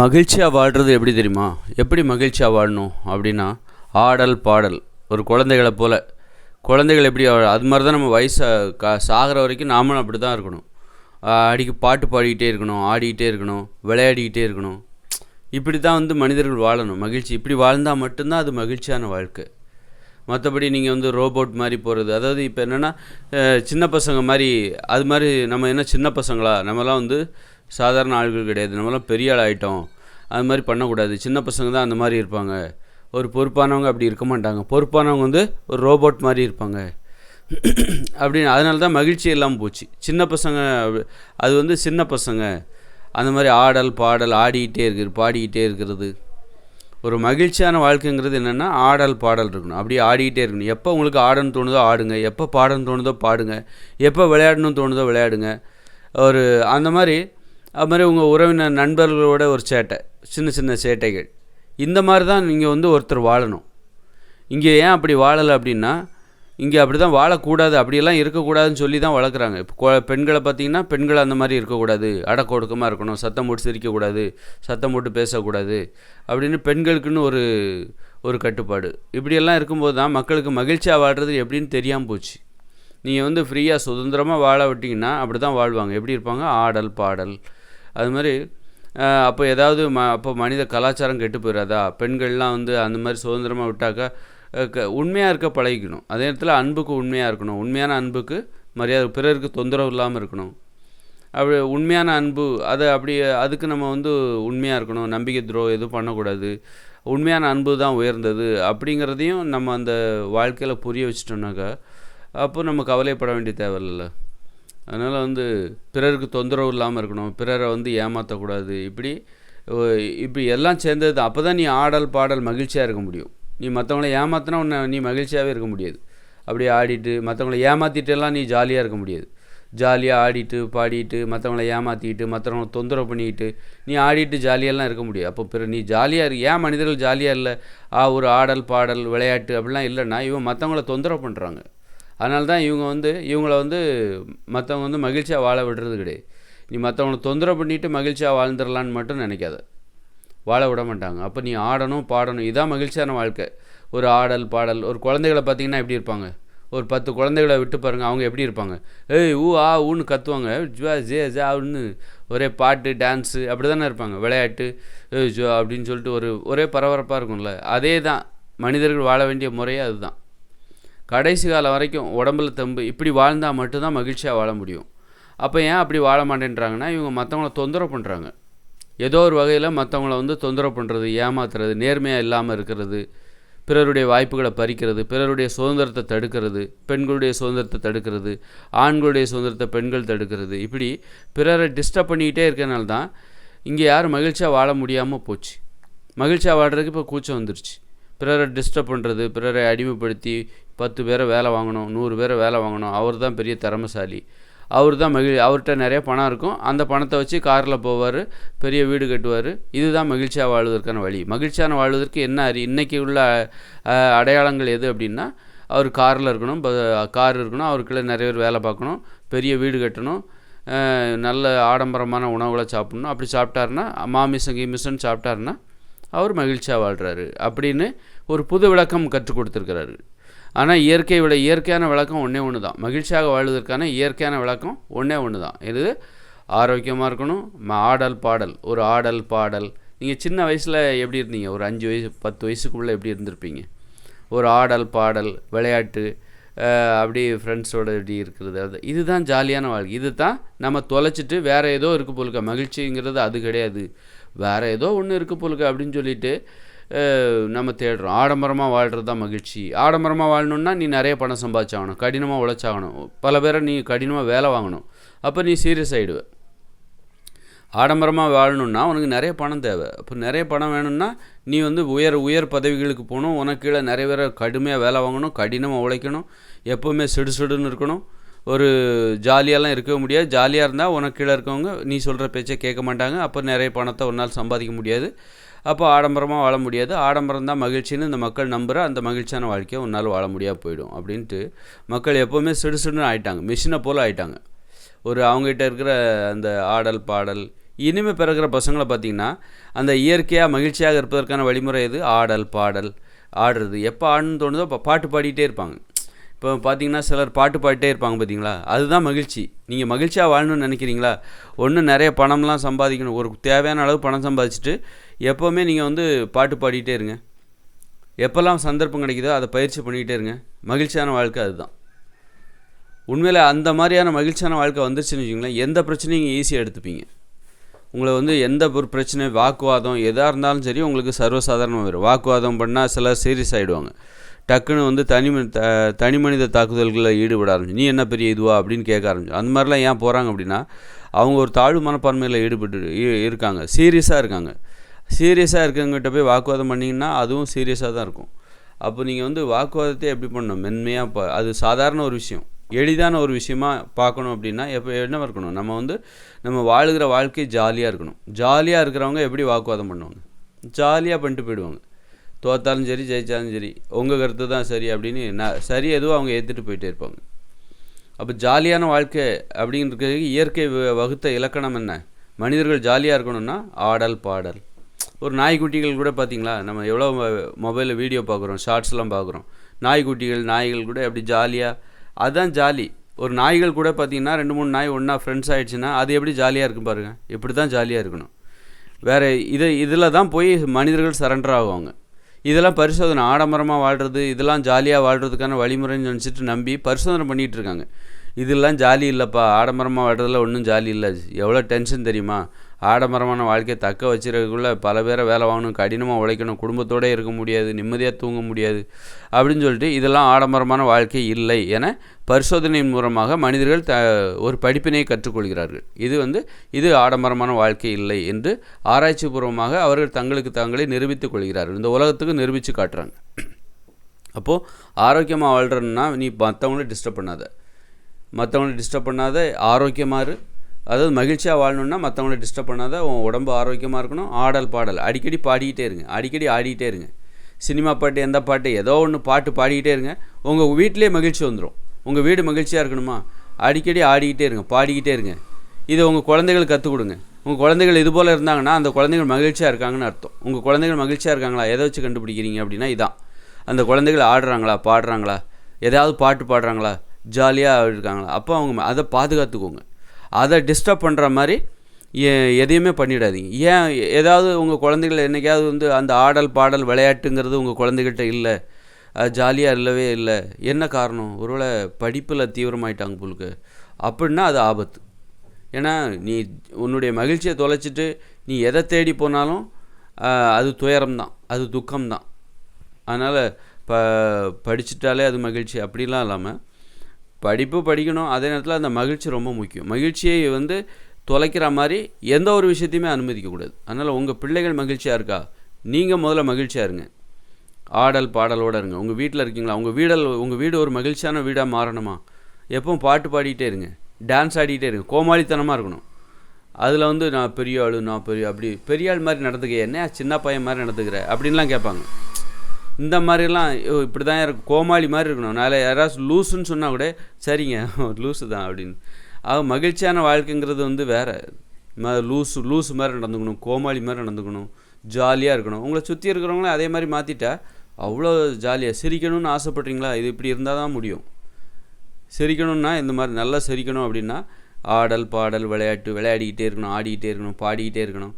மகிழ்ச்சியாக வாழ்கிறது எப்படி தெரியுமா? எப்படி மகிழ்ச்சியாக வாழணும் அப்படின்னா ஆடல் பாடல். ஒரு குழந்தைகளை போல். குழந்தைகள் எப்படி வாழ- அது மாதிரி தான் நம்ம வயசை கா சாகிற வரைக்கும் நாமளும் அப்படி தான் இருக்கணும் அடிக்க பாட்டு பாடிக்கிட்டே இருக்கணும் ஆடிக்கிட்டே இருக்கணும் விளையாடிக்கிட்டே இருக்கணும். இப்படி தான் வந்து மனிதர்கள் வாழணும். மகிழ்ச்சி இப்படி வாழ்ந்தால் மட்டும்தான் அது மகிழ்ச்சியான வாழ்க்கை. மற்றபடி நீங்கள் வந்து ரோபோட் மாதிரி போகிறது அதாவது இப்போ என்னென்னா சின்ன பசங்க மாதிரி அது மாதிரி நம்ம என்ன சின்ன பசங்களா? நம்மலாம் வந்து சாதாரண ஆள்கள் கிடையாது. நம்மளாம் பெரிய ஆள் ஆகிட்டோம் அது மாதிரி பண்ணக்கூடாது. சின்ன பசங்க தான் அந்த மாதிரி இருப்பாங்க. ஒரு பொறுப்பானவங்க அப்படி இருக்க மாட்டாங்க. பொறுப்பானவங்க வந்து ஒரு ரோபோட் மாதிரி இருப்பாங்க. அப்படின்னு அதனால தான் மகிழ்ச்சி எல்லாம் போச்சு. சின்ன பசங்க அது வந்து சின்ன பசங்க. அந்த மாதிரி ஆடல் பாடல் ஆடிக்கிட்டே இருக்கிறது பாடிக்கிட்டே இருக்கிறது. ஒரு மகிழ்ச்சியான வாழ்க்கைங்கிறது என்னென்னா ஆடல் பாடல் இருக்கணும். அப்படியே ஆடிக்கிட்டே இருக்கணும். எப்போ உங்களுக்கு ஆடணும்னு தோணுதோ ஆடுங்க. எப்போ பாடணும்னு தோணுதோ பாடுங்க. எப்போ விளையாடணும்னு தோணுதோ விளையாடுங்க. ஒரு அந்த மாதிரி அது மாதிரி உங்கள் உறவினர் நண்பர்களோட ஒரு சேட்டை சின்ன சின்ன சேட்டைகள். இந்த மாதிரி தான் நீங்கள் வந்து ஒருத்தர் வாழணும். இங்கே ஏன் அப்படி வாழலை அப்படின்னா இங்கே அப்படி தான் வாழக்கூடாது அப்படியெல்லாம் இருக்கக்கூடாதுன்னு சொல்லி தான் வளர்க்குறாங்க. இப்போ பெண்களை பார்த்தீங்கன்னா பெண்கள் அந்த மாதிரி இருக்கக்கூடாது. அடக்க ஒடுக்கமாக இருக்கணும் சத்தம் போட்டு சிரிக்கக்கூடாது சத்தம் போட்டு பேசக்கூடாது அப்படின்னு பெண்களுக்குன்னு ஒரு ஒரு கட்டுப்பாடு. இப்படியெல்லாம் இருக்கும்போது தான் மக்களுக்கு மகிழ்ச்சியாக வாழ்கிறது எப்படின்னு தெரியாமல் போச்சு. நீங்கள் வந்து ஃப்ரீயாக சுதந்திரமாக வாழ விட்டிங்கன்னா அப்படி தான் வாழ்வாங்க. எப்படி இருப்பாங்க? ஆடல் பாடல் அது மாதிரி அப்போ ஏதாவது ம அப்போ மனித கலாச்சாரம் கெட்டு போயிடாதா பெண்கள்லாம் வந்து அந்த மாதிரி சுதந்திரமாக விட்டாக்கா க உண்மையாக இருக்க பழகிக்கணும். அதே நேரத்தில் அன்புக்கு உண்மையாக இருக்கணும். உண்மையான அன்புக்கு மரியாதை பிறருக்கு தொந்தரவு இல்லாமல் இருக்கணும். அப்படி உண்மையான அன்பு அதை அப்படி அதுக்கு நம்ம வந்து உண்மையாக இருக்கணும். நம்பிக்கை துரோகம் எதுவும் பண்ணக்கூடாது. உண்மையான அன்பு தான் உயர்ந்தது அப்படிங்கிறதையும் நம்ம அந்த வாழ்க்கையில் புரிய வச்சிட்டோம்னாக்கா அப்போ நம்ம கவலைப்பட வேண்டிய தேவையில்லை. அதனால் வந்து பிறருக்கு தொந்தரவு இல்லாமல் இருக்கணும். பிறரை வந்து ஏமாற்றக்கூடாது இப்படி இப்படி எல்லாம் சேர்ந்தது அப்போ தான் நீ ஆடல் பாடல் மகிழ்ச்சியாக இருக்க முடியும். நீ மற்றவங்கள ஏமாத்தினா உன்னை நீ மகிழ்ச்சியாகவே இருக்க முடியாது. அப்படியே ஆடிட்டு மற்றவங்கள ஏமாற்றிட்டுலாம் நீ ஜாலியாக இருக்க முடியாது. ஜாலியாக ஆடிட்டு பாடிட்டு மற்றவங்கள ஏமாற்றிக்கிட்டு மற்றவங்கள தொந்தரவு பண்ணிக்கிட்டு நீ ஆடிட்டு ஜாலியெல்லாம் இருக்க முடியாது. அப்போ பிற நீ ஜாலியாக இரு. ஏன் மனிதர்கள் ஜாலியாக இல்லை? ஆ ஒரு ஆடல் பாடல் விளையாட்டு அப்படிலாம் இல்லைன்னா இவன் மற்றவங்கள தொந்தரவு பண்ணுறாங்க அதனால தான் இவங்க வந்து இவங்கள வந்து மற்றவங்க வந்து மகிழ்ச்சியாக வாழ விடுறது கிடையாது. நீ மற்றவங்கள தொந்தரவு பண்ணிவிட்டு மகிழ்ச்சியாக வாழ்ந்துடலான்னு மட்டும் நினைக்காத. வாழ விட மாட்டாங்க. அப்போ நீ ஆடணும் பாடணும். இதான் மகிழ்ச்சியான வாழ்க்கை. ஒரு ஆடல் பாடல். ஒரு குழந்தைகளை பார்த்தீங்கன்னா எப்படி இருப்பாங்க? ஒரு பத்து குழந்தைகளை விட்டு பாருங்கள் அவங்க எப்படி இருப்பாங்க? ஏய் ஊ ஆ ஊன்னு கத்துவாங்க. ஜுவா ஜே ஜான்னு ஒரே பாட்டு டான்ஸு அப்படி தானே இருப்பாங்க. விளையாட்டு ஜோ அப்படின்னு சொல்லிட்டு ஒரு ஒரே பரபரப்பாக இருக்கும்ல. அதே தான் மனிதர்கள் வாழ வேண்டிய முறையே அதுதான். கடைசி காலம் வரைக்கும் உடம்புல தெம்பு இப்படி வாழ்ந்தால் மட்டும்தான் மகிழ்ச்சியாக வாழ முடியும். அப்போ ஏன் அப்படி வாழ மாட்டேன்றாங்கன்னா இவங்க மற்றவங்கள தொந்தரவு பண்ணுறாங்க ஏதோ ஒரு வகையில் மற்றவங்கள வந்து தொந்தரவு பண்ணுறது ஏமாத்துறது நேர்மையாக இல்லாமல் இருக்கிறது பிறருடைய வாய்ப்புகளை பறிக்கிறது பிறருடைய சுதந்திரத்தை தடுக்கிறது பெண்களுடைய சுதந்திரத்தை தடுக்கிறது ஆண்களுடைய சுதந்திரத்தை பெண்கள் தடுக்கிறது இப்படி பிறரை டிஸ்டர்ப் பண்ணிக்கிட்டே இருக்கனால தான் இங்கே யாரும் மகிழ்ச்சியாக வாழ முடியாமல் போச்சு. மகிழ்ச்சியாக வாழ்கிறதுக்கு இப்போ கூச்சம் வந்துருச்சு. பிறரை டிஸ்டர்ப் பண்ணுறது பிறரை அடிமைப்படுத்தி பத்து பேரை வேலை வாங்கணும் நூறு பேரை வேலை வாங்கணும். அவர் தான் பெரிய திறமைசாலி. அவர் தான் மகிழ் அவர்கிட்ட நிறைய பணம் இருக்கும். அந்த பணத்தை வச்சு காரில் போவார் பெரிய வீடு கட்டுவார். இதுதான் மகிழ்ச்சியாக வாழ்வதற்கான வழி. மகிழ்ச்சியான வாழ்வதற்கு என்ன அறி இன்றைக்கி உள்ள அடையாளங்கள் எது அப்படின்னா அவர் காரில் இருக்கணும் கார் இருக்கணும் அவருக்குள்ளே நிறைய பேர் வேலை பார்க்கணும் பெரிய வீடு கட்டணும் நல்ல ஆடம்பரமான உணவுகளை சாப்பிடணும். அப்படி சாப்பிட்டாருன்னா மாமிசம் கீமிசம்னு சாப்பிட்டாருன்னா அவர் மகிழ்ச்சியாக வாழ்கிறாரு அப்படின்னு ஒரு புது விளக்கம் கற்றுக் கொடுத்துருக்கிறாரு. ஆனால் இயற்கை விட இயற்கையான விளக்கம் ஒன்றே ஒன்று தான் மகிழ்ச்சியாக வாழ்வதற்கான இயற்கையான விளக்கம் ஒன்றே ஒன்று தான் இது ஆரோக்கியமாக இருக்கணும் ஆடல் பாடல். ஒரு ஆடல் பாடல். நீங்கள் சின்ன வயசில் எப்படி இருந்தீங்க? ஒரு அஞ்சு வயசு பத்து வயசுக்குள்ளே எப்படி இருந்திருப்பீங்க? ஒரு ஆடல் பாடல் விளையாட்டு அப்படி ஃப்ரெண்ட்ஸோடு ஃப்ரெண்ட்ஸோட இப்படி இருக்கிறது? அது இதுதான் ஜாலியான வாழ்க்கை. இது தான் நம்ம தொலைச்சிட்டு வேறு ஏதோ இருக்குது போலுக்க. மகிழ்ச்சிங்கிறது அது கிடையாது. வேறு ஏதோ ஒன்று இருக்குது போலுக்க அப்படின்னு சொல்லிட்டு நம்ம தேடுறோம். ஆடம்பரமாக வாழ்கிறது தான் மகிழ்ச்சி. ஆடம்பரமாக வாழணுன்னா நீ நிறைய பணம் சம்பாதிச்சாகணும். கடினமாக உழைச்சாகணும். பல பேரை நீ கடினமாக வேலை வாங்கணும். அப்போ நீ சீரியஸ் ஆகிடுவ ஆடம்பரமாக வாழணும்னா உனக்கு நிறைய பணம் தேவை. அப்போ நிறைய பணம் வேணும்னா நீ வந்து உயர் உயர் பதவிகளுக்கு போகணும். உனக்கு கீழே நிறைய பேரை கடுமையாக வேலை வாங்கணும். கடினமாக உழைக்கணும். எப்போவுமே சிடு சிடுன்னு இருக்கணும். ஒரு ஜாலியாலாம் இருக்கவே முடியாது. ஜாலியாக இருந்தால் உனக்கு கீழே இருக்கவங்க நீ சொல்கிற பேச்சை கேட்க மாட்டாங்க. அப்போ நிறைய பணத்தை உன்னால் சம்பாதிக்க முடியாது. அப்போ ஆடம்பரமாக வாழ முடியாது. ஆடம்பரம் தான் மகிழ்ச்சின்னு இந்த மக்கள் நம்புகிற அந்த மகிழ்ச்சியான வாழ்க்கையை உன்னால் வாழ முடியாது போயிடும் அப்படின்ட்டு மக்கள் எப்போவுமே சிடுசிடுன்னு ஆயிட்டாங்க. மிஷினை போல் ஆயிட்டாங்க. ஒரு அவங்ககிட்ட இருக்கிற அந்த ஆடல் பாடல் இனிமேல் பிறகுற பசங்களை பார்த்திங்கன்னா அந்த இயற்கையாக மகிழ்ச்சியாக இருப்பதற்கான வழிமுறை எது? ஆடல் பாடல் ஆடுறது. எப்போ ஆடணும்னு தோணுதோ அப்போ பாட்டு பாடிக்கிட்டே இருப்பாங்க. இப்போ பார்த்தீங்கன்னா சிலர் பாட்டு பாடிட்டே இருப்பாங்க பார்த்தீங்களா அதுதான் மகிழ்ச்சி. நீங்கள் மகிழ்ச்சியாக வாழணும்னு நினைக்கிறீங்களா? ஒன்று நிறைய பணம்லாம் சம்பாதிக்கணும். ஒரு தேவையான அளவு பணம் சம்பாதிச்சுட்டு எப்போவுமே நீங்கள் வந்து பாட்டு பாடிட்டே இருங்க. எப்போல்லாம் சந்தர்ப்பம் கிடைக்குதோ அதை பயிற்சி பண்ணிக்கிட்டே இருங்க. மகிழ்ச்சியான வாழ்க்கை அதுதான். உண்மையில் அந்த மாதிரியான மகிழ்ச்சியான வாழ்க்கை வந்துருச்சுன்னு வச்சுங்களேன் எந்த பிரச்சனையும் நீங்கள் ஈஸியாக எடுத்துப்பீங்க. உங்களை வந்து எந்த ஒரு பிரச்சனை வாக்குவாதம் எதாக இருந்தாலும் சரி உங்களுக்கு சர்வசாதாரணமாக வரும் வாக்குவாதம் பண்ணால் சிலர் சீரியஸ் ஆகிடுவாங்க டக்குன்னு வந்து தனி த தனி மனித தாக்குதல்களில் ஈடுபட ஆரம்பிச்சு நீ என்ன பெரிய இதுவா? அப்படின்னு கேட்க ஆரம்பிச்சு. அந்த மாதிரிலாம் ஏன் போகிறாங்க அப்படின்னா அவங்க ஒரு தாழ்வு மனப்பான்மையில் ஈடுபட்டு இருக்காங்க. சீரியஸாக இருக்காங்க. சீரியஸாக இருக்கவங்ககிட்ட போய் வாக்குவாதம் பண்ணிங்கன்னா அதுவும் சீரியஸாக தான் இருக்கும். அப்போ நீங்கள் வந்து வாக்குவாதத்தை எப்படி பண்ணணும்? மென்மையாக அது சாதாரண ஒரு விஷயம். எளிதான ஒரு விஷயமா பார்க்கணும் அப்படின்னா எப்போ என்ன இருக்கணும்? நம்ம வந்து நம்ம வாழுகிற வாழ்க்கை ஜாலியாக இருக்கணும். ஜாலியாக இருக்கிறவங்க எப்படி வாக்குவாதம் பண்ணுவாங்க? ஜாலியாக பண்ணிட்டு போயிடுவாங்க. தோத்தாலும் சரி ஜெயித்தாலும் சரி உங்கள் கருத்து தான் சரி அப்படின்னு நான் சரி எதுவும் அவங்க ஏற்றுட்டு போயிட்டே இருப்பாங்க. அப்போ ஜாலியான வாழ்க்கை அப்படின்றதுக்கு இயற்கை வகுத்த இலக்கணம் என்ன? மனிதர்கள் ஜாலியாக இருக்கணும்னா ஆடல் பாடல். ஒரு நாய்க்குட்டிகள் கூட பார்த்திங்களா நம்ம எவ்வளோ மொபைலில் வீடியோ பார்க்குறோம் ஷார்ட்ஸ்லாம் பார்க்குறோம் நாய்க்குட்டிகள் நாய்கள் கூட எப்படி ஜாலியாக அதுதான் ஜாலி. ஒரு நாய்கள் கூட பார்த்திங்கன்னா ரெண்டு மூணு நாய் ஒன்றா ஃப்ரெண்ட்ஸ் ஆகிடுச்சுன்னா அது எப்படி ஜாலியாக இருக்கும் பாருங்கள் இப்படி தான் ஜாலியாக இருக்கணும். வேறு இதை இதில் தான் போய் மனிதர்கள் சரண்டர் ஆகுவாங்க. இதெல்லாம் பரிசோதனை ஆடம்பரமாக வாழ்கிறது இதெல்லாம் ஜாலியாக வாழ்கிறதுக்கான வழிமுறைன்னு நினச்சிட்டு நம்பி பரிசோதனை பண்ணிகிட்டு இருக்காங்க. இதெல்லாம் ஜாலி இல்லைப்பா. ஆடம்பரமாக வாழ்கிறதுல ஒன்றும் ஜாலி இல்லை. எவ்வளோ டென்ஷன் தெரியுமா? ஆடம்பரமான வாழ்க்கையை தக்க வச்சுருக்கக்குள்ளே பல பேரை வேலை வாங்கணும் கடினமாக உழைக்கணும் குடும்பத்தோடு இருக்க முடியாது நிம்மதியாக தூங்க முடியாது அப்படின்னு சொல்லிட்டு இதெல்லாம் ஆடம்பரமான வாழ்க்கை இல்லை என பரிசோதனையின் மூலமாக மனிதர்கள் த ஒரு படிப்பினை கற்றுக்கொள்கிறார்கள். இது வந்து இது ஆடம்பரமான வாழ்க்கை இல்லை என்று ஆராய்ச்சி பூர்வமாக அவர்கள் தங்களுக்கு தங்களை நிரூபித்துக் கொள்கிறார்கள். இந்த உலகத்துக்கு நிரூபித்து காட்டுறாங்க. அப்போது ஆரோக்கியமாக வாழ்கிறன்னா நீ மற்றவங்கள டிஸ்டர்ப் பண்ணாத. மற்றவங்கள டிஸ்டர்ப் பண்ணாத ஆரோக்கியமாக இரு. அதாவது மகிழ்ச்சியாக வாழணுன்னா மற்றவங்கள டிஸ்டர்ப் பண்ணாத உன் உடம்பு ஆரோக்கியமாக இருக்கணும். ஆடல் பாடல். அடிக்கடி பாடிக்கிட்டே இருங்க. அடிக்கடி ஆடிக்கிட்டே இருங்க. சினிமா பாட்டு எந்த பாட்டு ஏதோ ஒன்று பாட்டு பாடிக்கிட்டே இருங்க. உங்கள் வீட்டிலே மகிழ்ச்சி வந்துடும் உங்கள் வீடு மகிழ்ச்சியாக இருக்கணுமா? அடிக்கடி ஆடிக்கிட்டே இருங்க. பாடிக்கிட்டே இருங்க. இதை உங்கள் குழந்தைகளுக்கு கற்றுக் கொடுங்க. உங்கள் குழந்தைகள் இது போல் இருந்தாங்கன்னா அந்த குழந்தைகள் மகிழ்ச்சியாக இருக்காங்கன்னு அர்த்தம். உங்கள் குழந்தைகள் மகிழ்ச்சியாக இருக்காங்களா? எதை வச்சு கண்டுபிடிக்கிறீங்க அப்படின்னா இதான். அந்த குழந்தைகள் ஆடுறாங்களா? பாடுறாங்களா? ஏதாவது பாட்டு பாடுறாங்களா? ஜாலியாக இருக்காங்களா? அப்போ அவங்க அதை பாதுகாத்துக்கோங்க. அதை டிஸ்டர்ப் பண்ணுற மாதிரி எதையுமே பண்ணிடாதீங்க. ஏன் ஏதாவது உங்கள் குழந்தைகள் என்றைக்காவது வந்து அந்த ஆடல் பாடல் விளையாட்டுங்கிறது உங்கள் குழந்தைகிட்ட இல்லை. அது ஜாலியாக இல்லவே இல்லை. என்ன காரணம்? ஒருவேளை படிப்பில் தீவிரமாயிட்டாங்க உங்களுக்கு அப்படின்னா அது ஆபத்து. ஏன்னா நீ உன்னுடைய மகிழ்ச்சியை தொலைச்சிட்டு நீ எதை தேடி போனாலும் அது துயரம்தான். அது துக்கம்தான். அதனால் ப படிச்சுட்டாலே அது மகிழ்ச்சி. அப்படிலாம் இல்லாமல் படிப்பு படிக்கணும் அதே நேரத்தில் அந்த மகிழ்ச்சி ரொம்ப முக்கியம். மகிழ்ச்சியை வந்து தொலைக்கிற மாதிரி எந்த ஒரு விஷயத்தையுமே அனுமதிக்கக்கூடாது அதனால் உங்கள் பிள்ளைகள் மகிழ்ச்சியாக இருக்கா? நீங்கள் முதல்ல மகிழ்ச்சியாக இருங்க. ஆடல் பாடலோடு இருங்க. உங்கள் வீட்டில் இருக்கீங்களா? உங்கள் வீடல் உங்கள் வீடு ஒரு மகிழ்ச்சியான வீடாக மாறணுமா? எப்பவும் பாட்டு பாடிக்கிட்டே இருங்க. டான்ஸ் ஆடிக்கிட்டே இருங்க. கோமாளித்தனமாக இருக்கணும். அதில் வந்து நான் பெரிய ஆள் நான் பெரிய அப்படி பெரிய ஆள் மாதிரி நடந்துக்க என்ன சின்ன பையன் மாதிரி நடந்துக்கிற? அப்படின்லாம் கேட்பாங்க. இந்த மாதிரிலாம் இப்படி தான் இருக்கும் கோமாளி மாதிரி இருக்கணும். நாளை யாராவது லூஸுன்னு சொன்னால் கூட சரிங்க லூஸு தான் அப்படின்னு. ஆக மகிழ்ச்சியான வாழ்க்கைங்கிறது வந்து வேறு. லூஸு லூஸு மாதிரி நடந்துக்கணும் கோமாளி மாதிரி நடந்துக்கணும் ஜாலியாக இருக்கணும். உங்களை சுற்றி இருக்கிறவங்களும் அதே மாதிரி மாற்றிட்டா அவ்வளோ ஜாலியாக சிரிக்கணும்னு ஆசைப்பட்றீங்களா? இது இப்படி இருந்தால் தான் முடியும். சிரிக்கணும்னா இந்த மாதிரி நல்லா சிரிக்கணும் அப்படின்னா ஆடல் பாடல் விளையாட்டு விளையாடிக்கிட்டே இருக்கணும் ஆடிக்கிட்டே இருக்கணும் பாடிக்கிட்டே இருக்கணும்.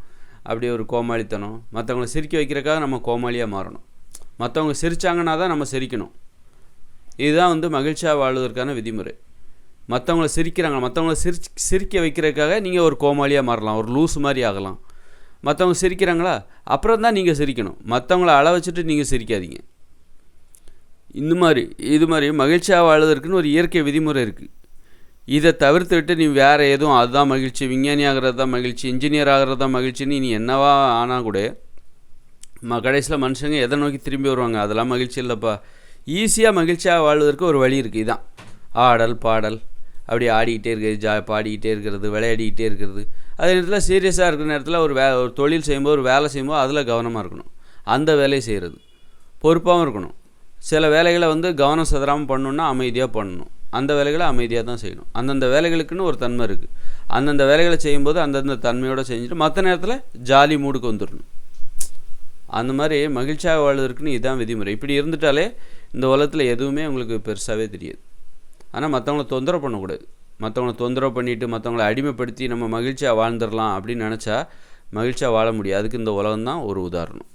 அப்படியே ஒரு கோமாளித்தனம். மற்றவங்களை சிரிக்க வைக்கிறக்காக நம்ம கோமாளியாக மாறணும். மற்றவங்க சிரித்தாங்கன்னா தான் நம்ம சிரிக்கணும். இதுதான் வந்து மகிழ்ச்சியாக வாழ்வதற்கான விதிமுறை. மற்றவங்கள சிரிக்கிறாங்க மற்றவங்கள சிரி சிரிக்க வைக்கிறதுக்காக நீங்கள் ஒரு கோமாளியாக மாறலாம் ஒரு லூஸ் மாதிரி ஆகலாம். மற்றவங்க சிரிக்கிறாங்களா? அப்புறம் தான் நீங்கள் சிரிக்கணும். மற்றவங்கள அள வச்சுட்டு நீங்கள் சிரிக்காதீங்க. இந்த மாதிரி இது மாதிரி மகிழ்ச்சியாக வாழ்வதற்குன்னு ஒரு இயற்கை விதிமுறை இருக்குது இதை தவிர்த்துவிட்டு நீ வேறு எதுவும் அதுதான் மகிழ்ச்சி விஞ்ஞானி ஆகிறது தான் மகிழ்ச்சி இன்ஜினியர் ஆகிறது தான் மகிழ்ச்சின்னு நீ என்னவா ஆனால் கூட ம கடைசியில் மனுஷங்க எதை நோக்கி திரும்பி வருவாங்க? அதெல்லாம் மகிழ்ச்சி இல்லைப்பா. ஈஸியாக மகிழ்ச்சியாக வாழ்வதற்கு ஒரு வழி இருக்குது இதுதான் ஆடல் பாடல். அப்படி ஆடிக்கிட்டே இருக்கிறது ஜா பாடிக்கிட்டே இருக்கிறது விளையாடிக்கிட்டே இருக்கிறது. அதே நேரத்தில் சீரியஸாக இருக்கிற நேரத்தில் ஒரு வே ஒரு தொழில் செய்யும்போது ஒரு வேலை செய்யும்போது அதில் கவனமாக இருக்கணும். அந்த வேலையை செய்கிறது பொறுப்பாகவும் இருக்கணும். சில வேலைகளை வந்து கவனம் சதுராமல் பண்ணணுன்னா அமைதியாக பண்ணணும். அந்த வேலைகளை அமைதியாக தான் செய்யணும். அந்தந்த வேலைகளுக்குன்னு ஒரு தன்மை இருக்குது அந்தந்த வேலைகளை செய்யும்போது அந்தந்த தன்மையோடு செஞ்சுட்டு மற்ற நேரத்தில் ஜாலி மூடுக்கு வந்துடணும் அந்த மாதிரி மகிழ்ச்சியாக வாழ்வதற்குன்னு இதான் விதிமுறை. இப்படி இருந்துட்டாலே இந்த உலகத்தில் எதுவுமே உங்களுக்கு பெருசாகவே தெரியாது. ஆனால் மற்றவங்கள தொந்தரவு பண்ணக்கூடாது. மற்றவங்கள தொந்தரவு பண்ணிவிட்டு மற்றவங்கள அடிமைப்படுத்தி நம்ம மகிழ்ச்சியாக வாழ்ந்துடலாம் அப்படின்னு நினச்சா மகிழ்ச்சியாக வாழ முடியும் அதுக்கு இந்த உலகம் தான் ஒரு உதாரணம்.